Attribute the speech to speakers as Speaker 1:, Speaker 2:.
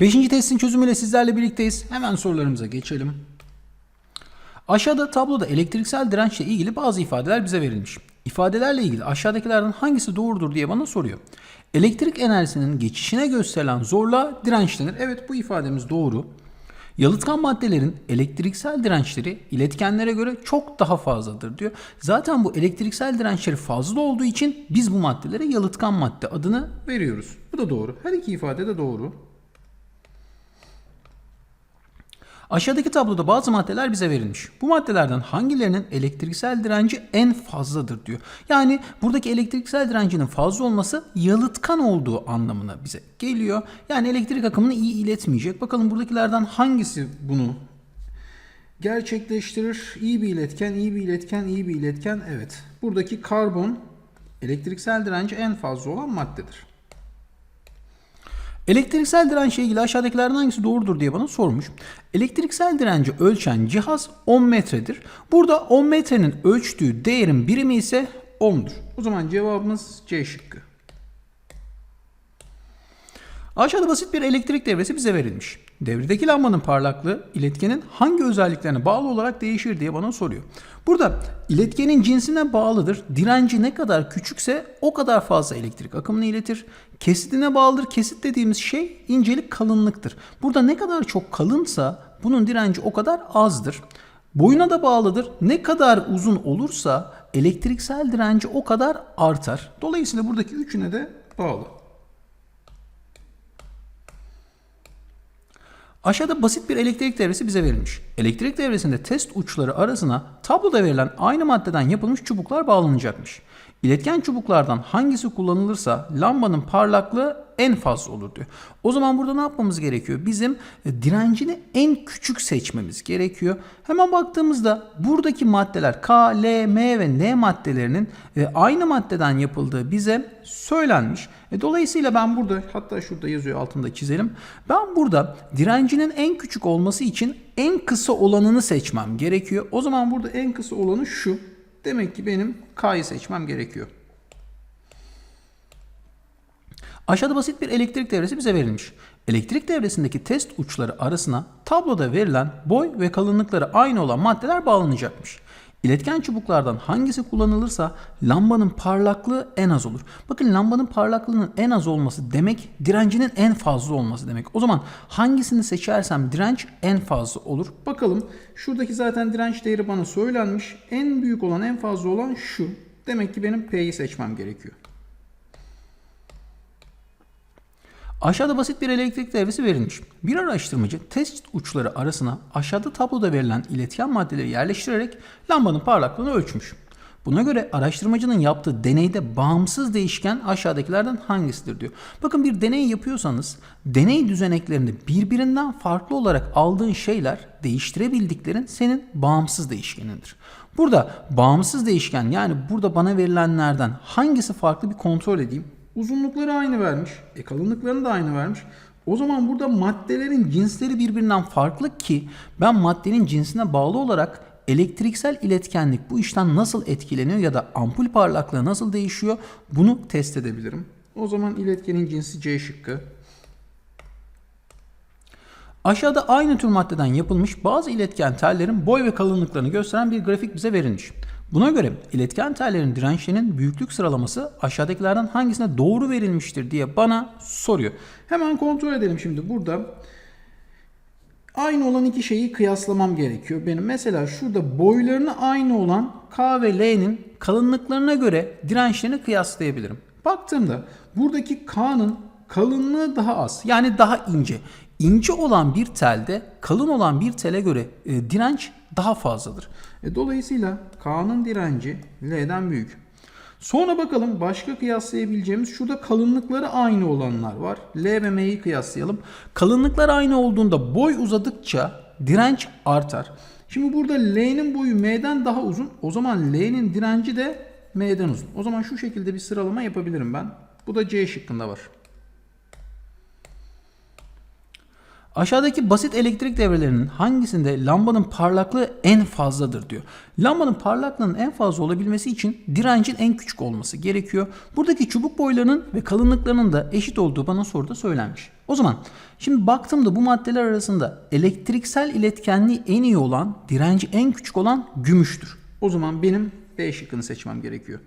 Speaker 1: Beşinci testin çözümüyle sizlerle birlikteyiz. Hemen sorularımıza geçelim. Aşağıda tabloda elektriksel dirençle ilgili bazı ifadeler bize verilmiş. İfadelerle ilgili aşağıdakilerden hangisi doğrudur diye bana soruyor. Elektrik enerjisinin geçişine gösterilen zorluğa direnç denir. Evet bu ifademiz doğru. Yalıtkan maddelerin elektriksel dirençleri iletkenlere göre çok daha fazladır diyor. Zaten bu elektriksel dirençleri fazla olduğu için biz bu maddelere yalıtkan madde adını veriyoruz. Bu da doğru. Her iki ifade de doğru. Aşağıdaki tabloda bazı maddeler bize verilmiş. Bu maddelerden hangilerinin elektriksel direnci en fazladır diyor. Yani buradaki elektriksel direncinin fazla olması yalıtkan olduğu anlamına bize geliyor. Yani elektrik akımını iyi iletmeyecek. Bakalım buradakilerden hangisi bunu gerçekleştirir? İyi bir iletken, iyi bir iletken, iyi bir iletken. Evet. Buradaki karbon elektriksel direnci en fazla olan maddedir. Elektriksel dirençle ilgili aşağıdakilerden hangisi doğrudur diye bana sormuş. Elektriksel direnci ölçen cihaz 10 metredir. Burada 10 metrenin ölçtüğü değerin birimi ise ohm'dur. O zaman cevabımız C şıkkı. Aşağıda basit bir elektrik devresi bize verilmiş. Devredeki lambanın parlaklığı iletkenin hangi özelliklerine bağlı olarak değişir diye bana soruyor. Burada iletkenin cinsine bağlıdır. Direnci ne kadar küçükse o kadar fazla elektrik akımını iletir. Kesitine bağlıdır. Kesit dediğimiz şey incelik kalınlıktır. Burada ne kadar çok kalınsa bunun direnci o kadar azdır. Boyuna da bağlıdır. Ne kadar uzun olursa elektriksel direnci o kadar artar. Dolayısıyla buradaki üçüne de bağlı. Aşağıda basit bir elektrik devresi bize verilmiş. Elektrik devresinde test uçları arasına tabloda verilen aynı maddeden yapılmış çubuklar bağlanacakmış. İletken çubuklardan hangisi kullanılırsa lambanın parlaklığı en fazla olur diyor. O zaman burada ne yapmamız gerekiyor? Bizim e, direncini en küçük seçmemiz gerekiyor. Hemen baktığımızda buradaki maddeler K, L, M ve N maddelerinin e, aynı maddeden yapıldığı bize söylenmiş. E, dolayısıyla ben burada hatta şurada yazıyor altında çizelim. Ben burada direncinin en küçük olması için en kısa olanını seçmem gerekiyor. O zaman burada en kısa olanı şu. Demek ki benim K'yı seçmem gerekiyor. Aşağıda basit bir elektrik devresi bize verilmiş. Elektrik devresindeki test uçları arasına tabloda verilen boy ve kalınlıkları aynı olan maddeler bağlanacakmış. İletken çubuklardan hangisi kullanılırsa lambanın parlaklığı en az olur. Bakın lambanın parlaklığının en az olması demek direncinin en fazla olması demek. O zaman hangisini seçersem direnç en fazla olur. Bakalım şuradaki zaten direnç değeri bana söylenmiş. En büyük olan en fazla olan şu. Demek ki benim P'yi seçmem gerekiyor. Aşağıda basit bir elektrik devresi verilmiş. Bir araştırmacı test uçları arasına aşağıda tabloda verilen iletken maddeleri yerleştirerek lambanın parlaklığını ölçmüş. Buna göre araştırmacının yaptığı deneyde bağımsız değişken aşağıdakilerden hangisidir diyor. Bakın bir deney yapıyorsanız deney düzeneklerinde birbirinden farklı olarak aldığın şeyler değiştirebildiklerin senin bağımsız değişkenindir. Burada bağımsız değişken yani burada bana verilenlerden hangisi farklı bir kontrol edeyim. Uzunlukları aynı vermiş. E kalınlıklarını da aynı vermiş. O zaman burada maddelerin cinsleri birbirinden farklı ki ben maddenin cinsine bağlı olarak elektriksel iletkenlik bu işten nasıl etkileniyor ya da ampul parlaklığı nasıl değişiyor bunu test edebilirim. O zaman iletkenin cinsi C şıkkı. Aşağıda aynı tür maddeden yapılmış bazı iletken tellerin boy ve kalınlıklarını gösteren bir grafik bize verilmiş. Buna göre iletken tellerin dirençlerinin büyüklük sıralaması aşağıdakilerden hangisine doğru verilmiştir diye bana soruyor. Hemen kontrol edelim şimdi burada. Aynı olan iki şeyi kıyaslamam gerekiyor. Benim mesela şurada boylarını aynı olan K ve L'nin kalınlıklarına göre dirençlerini kıyaslayabilirim. Baktığımda buradaki K'nın kalınlığı daha az yani daha ince. İnce olan bir telde kalın olan bir tele göre e, direnç daha fazladır. E, dolayısıyla K'nın direnci L'den büyük. Sonra bakalım başka kıyaslayabileceğimiz şurada kalınlıkları aynı olanlar var. L ve M'yi kıyaslayalım. Kalınlıklar aynı olduğunda boy uzadıkça direnç artar. Şimdi burada L'nin boyu M'den daha uzun. O zaman L'nin direnci de M'den uzun. O zaman şu şekilde bir sıralama yapabilirim ben. Bu da C şıkkında var. Aşağıdaki basit elektrik devrelerinin hangisinde lambanın parlaklığı en fazladır diyor. Lambanın parlaklığının en fazla olabilmesi için direncin en küçük olması gerekiyor. Buradaki çubuk boylarının ve kalınlıklarının da eşit olduğu bana soruda söylenmiş. O zaman şimdi baktığımda bu maddeler arasında elektriksel iletkenliği en iyi olan, direnci en küçük olan gümüştür. O zaman benim B şıkkını seçmem gerekiyor.